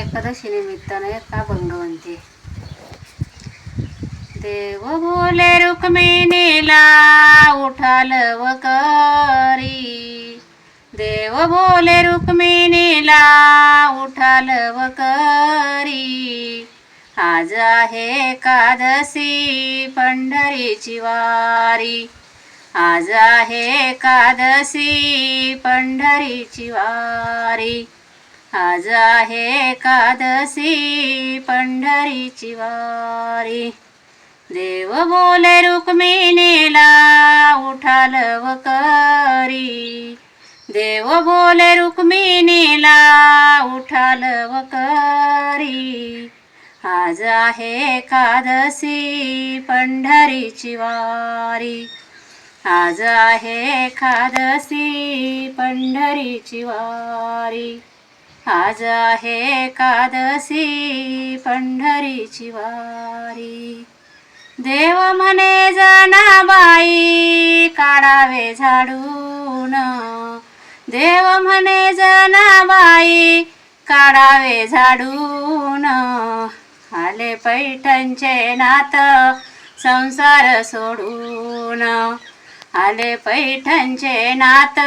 एकादशी निमित्ताने का भंग म्हणते? देव बोले रुक्मिणीला उठाल व करी देव बोले रुक्मिणीला उठाल व करी आज आहे एकादशी पंढरीची वारी. आज आहे एकादशी पंढरीची वारी. आज आहे एकादशी पंढरीची वारी. देव बोले रुक्मिणीला उठाल व करी देव बोले रुक्मिणीला उठाल व करी आज आहे एकादशी पंढरीची वारी. आज आहे एकादशी पंढरीची वारी. आज आहे एकादशी पंढरीची वारी. देव म्हणे जनाबाई काढावे झाडून. देव म्हणे जनाबाई काढावे झाडून. आले पैठणचे नात संसार सोडून. आले पैठणचे नात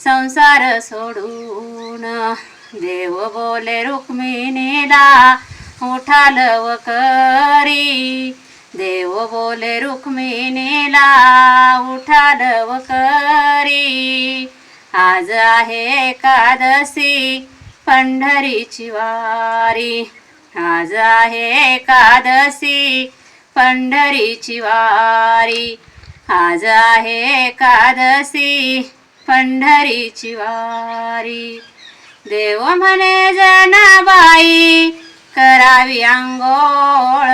संसार सोडून. देव बोले रुक्मिणीला उठाल व करी. देव बोले रुक्मिणीला उठाल व करी. आज आहे एकादशी पंढरीची वारी. आज आहे एकादशी पंढरीची वारी. आज आहे एकादशी पंढरीची वारी. देव म्हणे जनाबाई करावी अंगोळ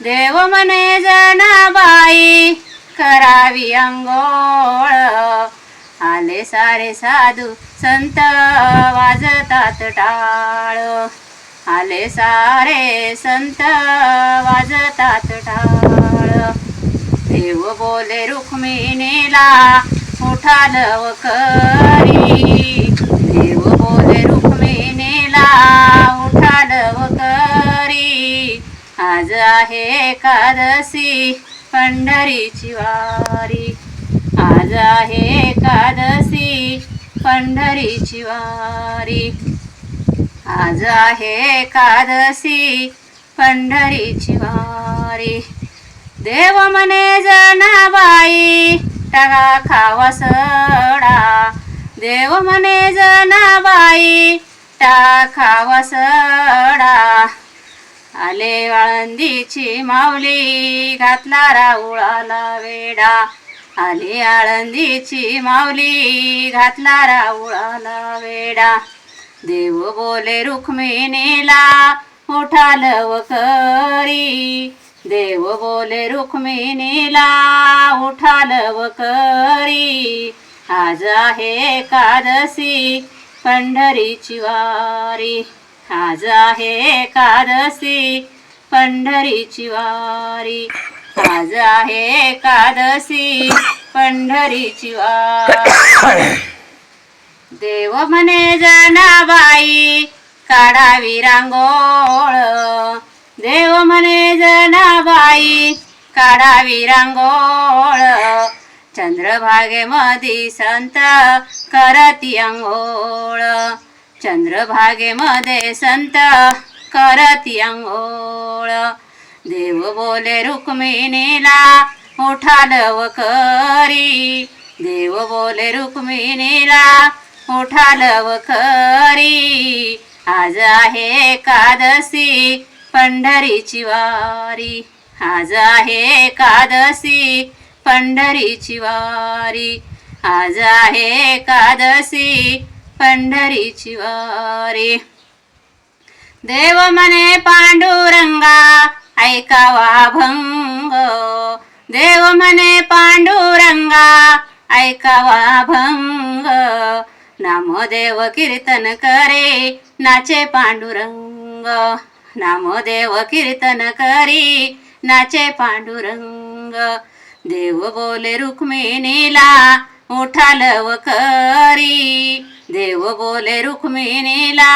देव म्हणे जनाबाई करावी अंगोळ आले सारे साधू संत वाजतात टाळ. आले सारे संत वाजतात टाळ. देव बोले रुक्मिणीला उठाल करी देव बोले रुक्मिणीला उठाल तरी आज आहे एकादशी पंढरीची वारी. आज आहे एकादशी पंढरीची वारी. आज आहे एकादशी पंढरीची वारी. देव म्हणे जनाबाई टगा खावा सडा. देव म्हणे जनाबाई टाका सडा आले आळंदीची माऊली घातला राऊळाला वेडा आली आळंदीची माऊली घातला राऊळाला वेडा देव बोले रुक्मिणीला उठाल व देव बोले रुक्मिणीला उठाल व आज आहे एकादशी पंढरीची वारी. आज आहे एकादशी पंढरीची वारी. आज आहे एकादशी पंढरीची वारी. देव म्हणे जनाबाई काढावी रांगोळ. देव म्हणे जनाबाई काढावी रांगोळ. चंद्रभागेमध्ये संत करती अंघोळ. चंद्रभागेमध्ये संत करती अंघोळ. देव बोले रुक्मिणीला उठाल करी देव बोले रुक्मिणीला उठाल खरी आज आहे एकादशी पंढरीची वारी. आज आहे एकादशी पंढरीची वारी आज आहे एकादशी पंढरीची वारी देव मने पांडुरंगा ऐकावा भंग. देव मने पांडुरंगा ऐकावा भंग. नामदेव कीर्तन करे नाचे पांडुरंग. नामदेव कीर्तन करी नाचे पांडुरंग. देव बोले रुक्मिणीला उठाल व देव बोले रुक्मिणीला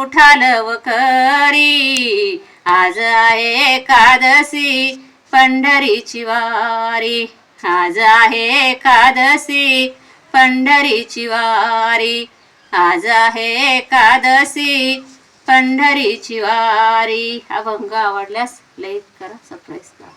उठाल करी. आज आहे एकादशी पंढरीची वारी. आज आहे एकादशी पंढरीची वारी. आज आहे एकादशी पंढरीची वारी. अभंग आवडल्यास लाईक करा सबस्क्राईब करा.